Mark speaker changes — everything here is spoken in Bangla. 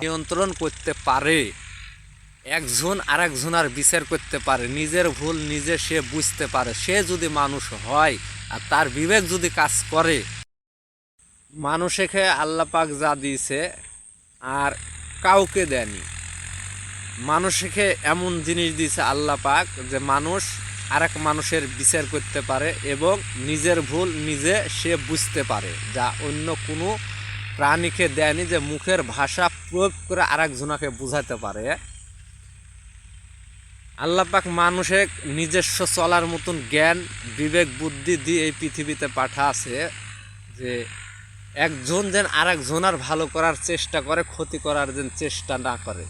Speaker 1: নিয়ন্ত্রণ করতে পারে, একজন আর একজনের বিচার করতে পারে, নিজের ভুল নিজে সে বুঝতে পারে, সে যদি মানুষ হয় আর তার বিবেক যদি কাজ করে। মানুষকে আল্লাপাক যা দিয়েছে আর কাউকে দেয়নি। মানুষকে এমন জিনিস দিয়েছে আল্লাহ পাক যে মানুষ আরেক মানুষের বিচার করতে পারে এবং নিজের ভুল নিজে সে বুঝতে পারে, যা অন্য কোনো প্রাণীকে দেয়নি যে মুখের ভাষা প্রয়োগ করে আরেকজনাকে বুঝাতে পারে। আল্লাহ পাক মানুষের নিজস্ব চলার মতন জ্ঞান, বিবেক, বুদ্ধি দিয়ে এই পৃথিবীতে পাঠা আছে যে একজন যেন আরেকজনার ভালো করার চেষ্টা করে, ক্ষতি করার যেন চেষ্টা না করে।